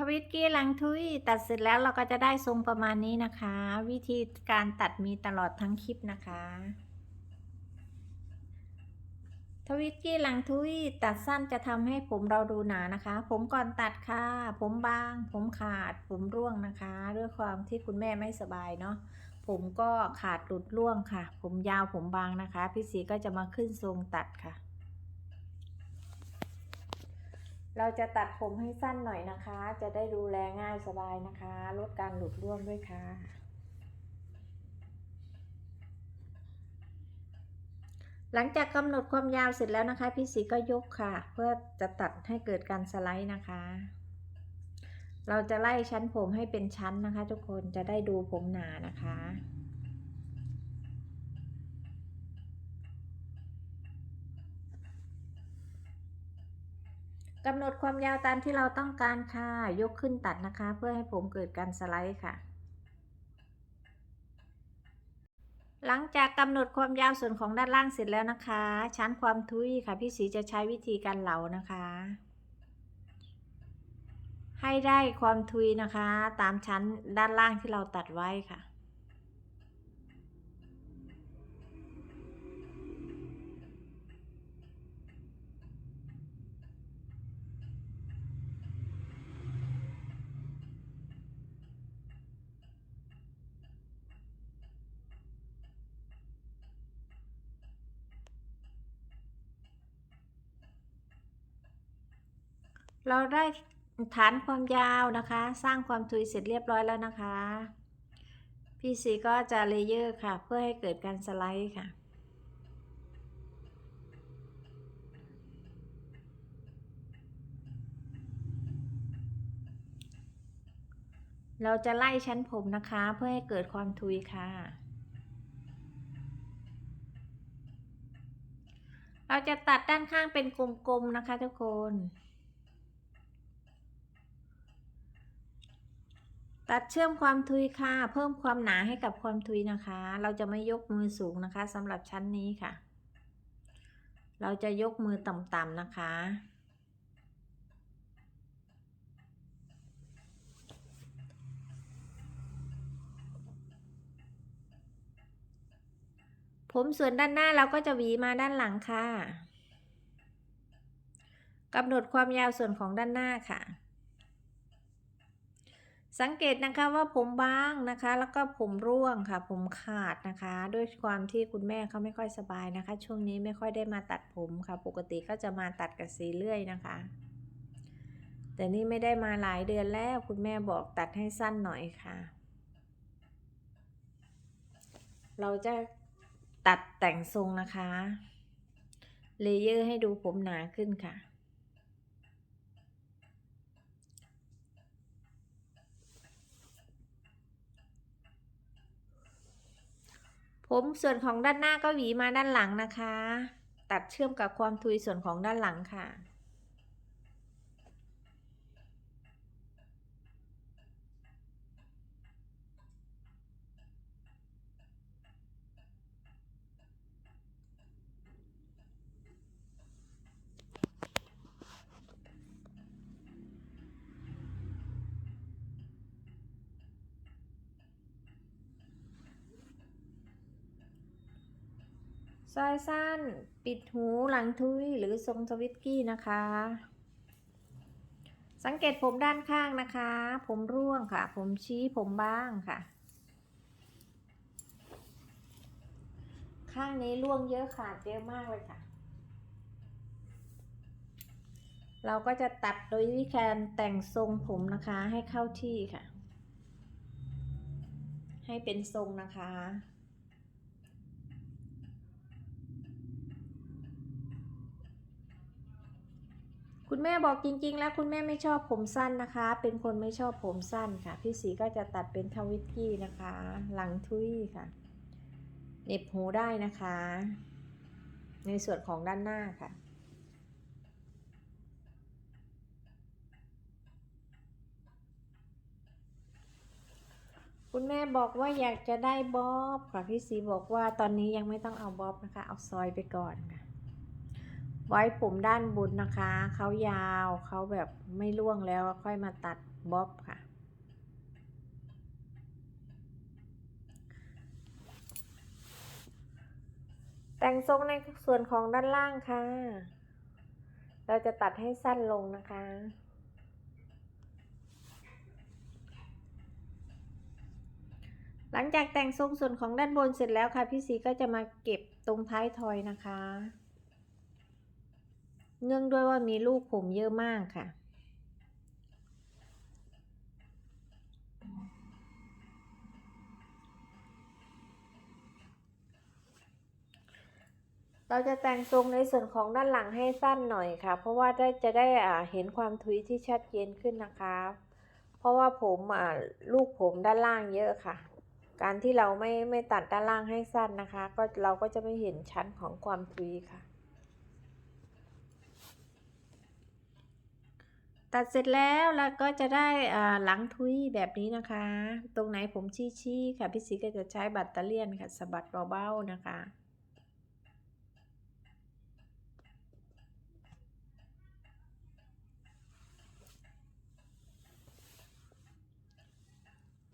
ทวิตกี้หลังทุยตัดเสร็จแล้วเราก็จะได้ทรงประมาณนี้นะคะ วิธีการตัดมีตลอดทั้งคลิปนะคะ ทวิตกี้หลังทุยตัดสั้นจะทำให้ผมเราดูหนานะคะ ผมก่อนตัดค่ะ ผมบาง ผมขาด ผมร่วงนะคะด้วยความที่คุณแม่ไม่สบายเนาะผมก็ขาดหลุดร่วงค่ะ ผมยาวผมบางนะคะ พี่สีก็จะมาขึ้นทรงตัดค่ะ เราจะตัดผมให้สั้นหน่อยนะคะ จะได้ดูแลง่ายสบายนะคะ ลดการหลุดร่วงด้วยค่ะ หลังจากกำหนดความยาวเสร็จแล้วนะคะ พี่สีก็ยกค่ะ เพื่อจะตัดให้เกิดการสไลด์นะคะ เราจะไล่ชั้นผมให้เป็นชั้นนะคะ ทุกคนจะได้ดูผมหนานะคะ กำหนดความยาวตามที่เราต้องการค่ะ ยกขึ้นตัดนะคะ เพื่อให้ผมเกิดการสไลด์ค่ะ หลังจากกำหนดความยาวส่วนของด้านล่างเสร็จแล้วนะคะ ชั้นความทุยค่ะ พี่สีจะใช้วิธีการเหลานะคะ ให้ได้ความทุยนะคะ ตามชั้นด้านล่างที่เราตัดไว้ค่ะ เราได้ฐานความยาวนะคะ สร้างความทุยเสร็จเรียบร้อยแล้วนะคะพีซีก็จะเลเยอร์ค่ะ เพื่อให้เกิดการสไลด์ค่ะเราจะไล่ชั้นผมนะคะเพื่อให้เกิดความทุยค่ะ เราจะตัดด้านข้างเป็นกลมๆนะคะทุกคน ตัดเชื่อมความทุยค่ะ เพิ่มความหนาให้กับความทุยนะคะ เราจะไม่ยกมือสูงนะคะสำหรับชั้นนี้ค่ะ เราจะยกมือต่ำๆนะคะ ผมส่วนด้านหน้าเราก็จะหวีมาด้านหลังค่ะกำหนดความยาวส่วนของด้านหน้าค่ะ สังเกตนะคะว่าผมบางนะคะ แล้วก็ผมร่วงค่ะ ผมขาดนะคะ ด้วยความที่คุณแม่เขาไม่ค่อยสบายนะคะ ช่วงนี้ไม่ค่อยได้มาตัดผมค่ะ ปกติก็จะมาตัดกับสีเลื่อยนะคะ แต่นี่ไม่ได้มาหลายเดือนแล้ว คุณแม่บอกตัดให้สั้นหน่อยค่ะ เราจะตัดแต่งทรงนะคะเลเยอร์ให้ดูผมหนาขึ้นค่ะ ผมส่วนของด้านหน้าก็หวีมาด้านหลังนะคะ ตัดเชื่อมกับความทุยส่วนของด้านหลังค่ะ ซอยสั้น ปิดหูหลังทุยหรือทรงสวิตกี้นะคะ สังเกตผมด้านข้างนะคะ ผมร่วงค่ะ ผมชี้ผมบ้างค่ะ ข้างนี้ร่วงเยอะขาดเยอะมากเลยค่ะ เราก็จะตัดโดยวิธีการแต่งทรงผมนะคะให้เข้าที่ค่ะ ให้เป็นทรงนะคะ คุณแม่บอกจริง ๆ แล้วคุณแม่ไม่ชอบผมสั้นนะคะ เป็นคนไม่ชอบผมสั้นค่ะ พี่สีก็จะตัดเป็นทวิตกี้นะคะ หลังทุยค่ะเน็บหูได้นะคะ ในส่วนของด้านหน้าค่ะ คุณแม่บอกว่าอยากจะได้บ๊อบค่ะพี่สีบอกว่าตอนนี้ยังไม่ต้องเอาบ๊อบนะคะ เอาซอยไปก่อนค่ะ ไว้ผมด้านบนนะคะ เขายาวเขาแบบไม่ร่วงแล้วค่อยมาตัดบ๊อบค่ะ แต่งทรงในส่วนของด้านล่างค่ะ เราจะตัดให้สั้นลงนะคะหลังจากแต่งทรงส่วนของด้านบนเสร็จแล้วค่ะ พี่สีก็จะมาเก็บตรงท้ายทอยนะคะ เนื่องด้วยว่ามีลูกผมเยอะมากค่ะ เราจะแต่งทรงในส่วนของด้านหลังให้สั้นหน่อยค่ะ เพราะว่าได้จะได้อ่าเห็นความทุยที่ชัดเจนขึ้นนะคะ เพราะว่าผมอ่าลูกผมด้านล่างเยอะค่ะ การที่เราไม่ไม่ตัดด้านล่างให้สั้นนะคะ ก็เราก็จะไม่เห็นชั้นของความทุยค่ะ ตัดเสร็จแล้วเราก็จะได้หลังทุยแบบนี้นะคะ ตรงไหนผมชี้ๆค่ะพี่สีก็จะใช้บัตเตอเลียนค่ะสะบัดเบาๆนะคะ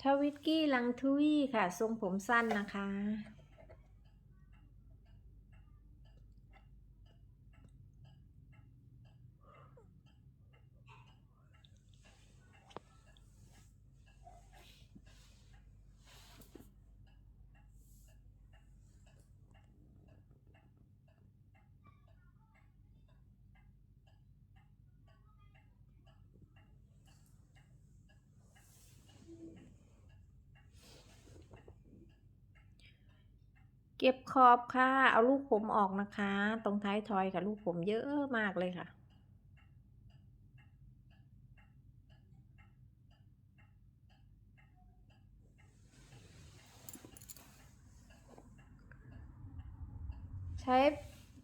ทวิตกี้ลังทุยค่ะ ทรงผมสั้นนะคะ เก็บขอบค่ะ เอาลูกผมออกนะคะ ตรงท้ายทอยค่ะ ลูกผมเยอะมากเลยค่ะ ใช้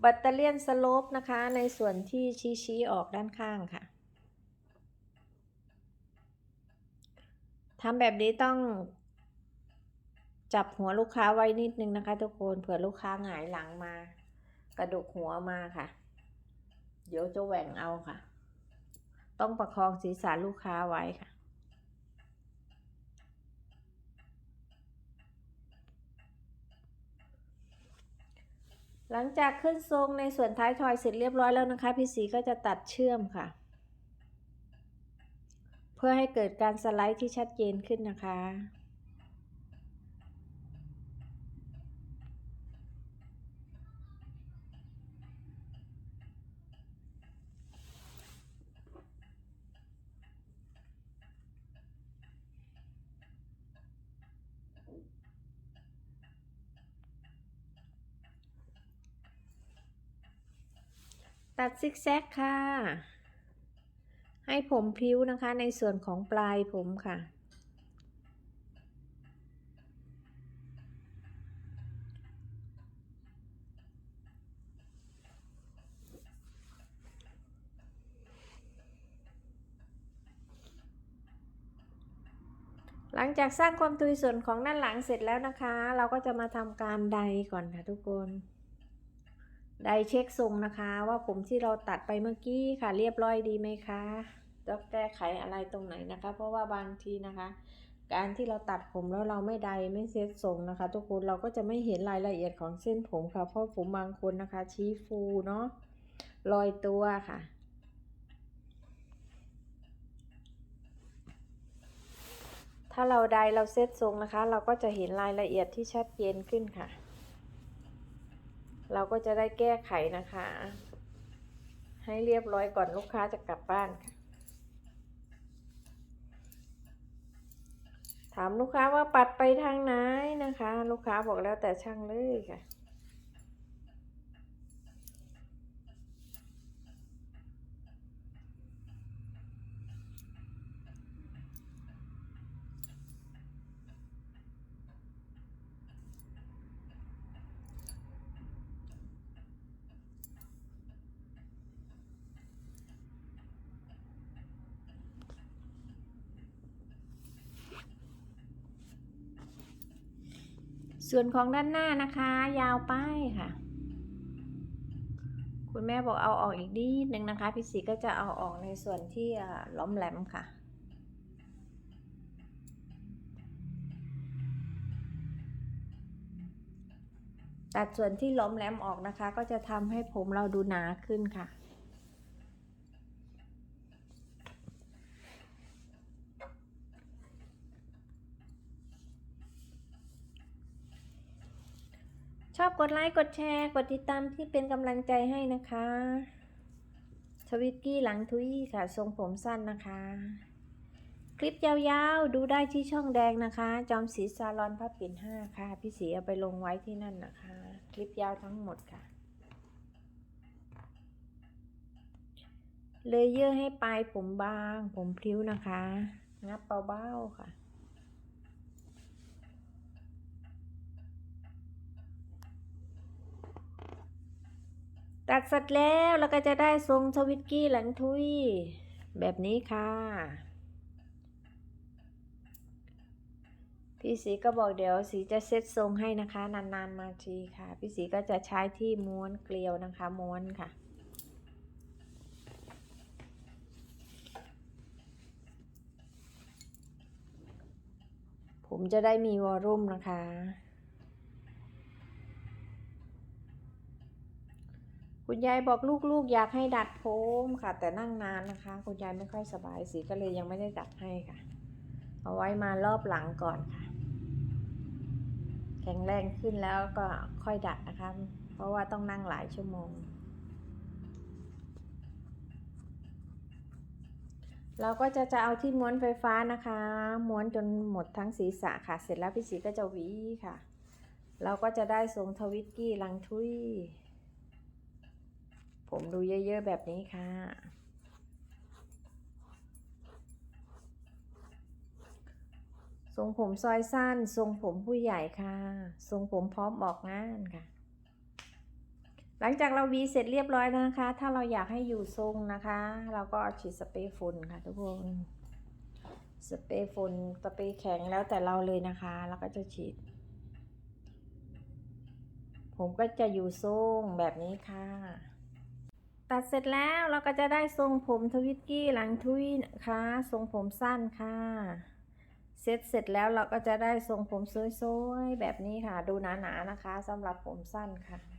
บัตเตอเลียนสโลปนะคะ ในส่วนที่ชี้ๆออกด้านข้างค่ะทำแบบนี้ต้อง จับหัวลูกค้าไว้นิดนึงนะคะทุกคนเผื่อลูกค้าหงายหลังมา กระดกหัวมาค่ะ เดี๋ยวจะแหว่งเอาค่ะ ต้องประคองศีรษะลูกค้าไว้ค่ะ หลังจากขึ้นทรงในส่วนท้ายทอยเสร็จเรียบร้อยแล้วนะคะ พี่สีก็จะตัดเชื่อมค่ะ เพื่อให้เกิดการสไลด์ที่ชัดเจนขึ้นนะคะ ตัดซิกแซกค่ะ ให้ผมพิ้วนะคะในส่วนของปลายผมค่ะ หลังจากสร้างความตุยส่วนของด้านหลังเสร็จแล้วนะคะ เราก็จะมาทำการไดก่อนค่ะทุกคน ได้เช็คทรงนะคะ ว่าผมที่เราตัดไปเมื่อกี้ค่ะ เรียบร้อยดีไหมคะต้องแก้ไขอะไรตรงไหนนะคะ เพราะว่าบางทีนะคะ การที่เราตัดผมแล้วเราไม่ไดไม่เซตทรงนะคะ ทุกคนเราก็จะไม่เห็นรายละเอียดของเส้นผมค่ะ เพราะผมบางคนนะคะ ชี้ฟูเนาะลอยตัวค่ะถ้าเราไดเราเซตทรงนะคะ เราก็จะเห็นรายละเอียดที่ชัดเจนขึ้นค่ะ เราก็จะได้แก้ไขนะคะ ให้เรียบร้อยก่อนลูกค้าจะกลับบ้านค่ะ ถามลูกค้าว่าปัดไปทางไหนนะคะ ลูกค้าบอกแล้วแต่ช่างเลยค่ะ ส่วนของด้านหน้านะคะ ยาวไปค่ะ คุณแม่บอกเอาออกอีกนิดนึงนะคะ พี่สีก็จะเอาออกในส่วนที่ล้อมแหลมค่ะตัดส่วนที่ล้มแหลมออกนะคะ ก็จะทำให้ผมเราดูหนาขึ้นค่ะ อบกดไลค์ กดแชร์ กดติดตามที่เป็นกำลังใจให้นะคะทวิตกี้หลังทุยค่ะ ทรงผมสั้นนะคะ คลิปยาวๆ ดูได้ที่ช่องแดงนะคะ จอมสีซาลอนพับปิ่นห้าค่ะ พี่สีเอาไปลงไว้ที่นั่นนะคะ คลิปยาวทั้งหมดค่ะ เลเยอร์ให้ปลายผมบาง ผมพลิ้วนะคะ งับเบาๆค่ะ ตัดเสร็จแล้วเราก็จะได้ทรงทวิตกี้หลังทุย แบบนี้ค่ะ พี่สีก็บอกเดี๋ยวสีจะเซตทรงให้นะคะ นานๆมาทีค่ะ พี่สีก็จะใช้ที่ม้วนเกลียวนะคะ ม้วนค่ะผมจะได้มีวอลลุ่มนะคะ คุณยายบอกลูกๆ อยากให้ดัดผมค่ะ แต่นั่งนานนะคะ คุณยายไม่ค่อยสบายสีก็เลยยังไม่ได้ดัดให้ค่ะ เอาไว้มารอบหลังก่อนค่ะ แข็งแรงขึ้นแล้วก็ค่อยดัดนะคะ เพราะว่าต้องนั่งหลายชั่วโมง เราก็จะจะเอาที่ม้วนไฟฟ้านะคะ ม้วนจนหมดทั้งศีรษะค่ะ เสร็จแล้วพี่สีก็จะหวีค่ะ เราก็จะได้ทรงทวิตกี้ลังทุย ผมดูเยอะ ๆ แบบนี้ค่ะ ทรงผมซอยสั้น ทรงผมผู้ใหญ่ค่ะ ทรงผมพร้อมออกงานค่ะ หลังจากเราวีเสร็จเรียบร้อยนะคะ ถ้าเราอยากให้อยู่ทรงนะคะ เราก็เอาฉีดสเปรย์ฝุ่นค่ะทุกคนสเปรย์ฝุ่นสเปรย์แข็งแล้วแต่เราเลยนะคะ แล้วก็จะฉีด ผมก็จะอยู่ทรงแบบนี้ค่ะ ตัดเสร็จแล้วเราก็จะได้ทรงผมทวิตกี้หลังทวีนะคะทรงผมสั้นค่ะ เสร็จเสร็จแล้วเราก็จะได้ทรงผมสวยๆแบบนี้ค่ะ ดูหนาๆนะคะสำหรับผมสั้นค่ะ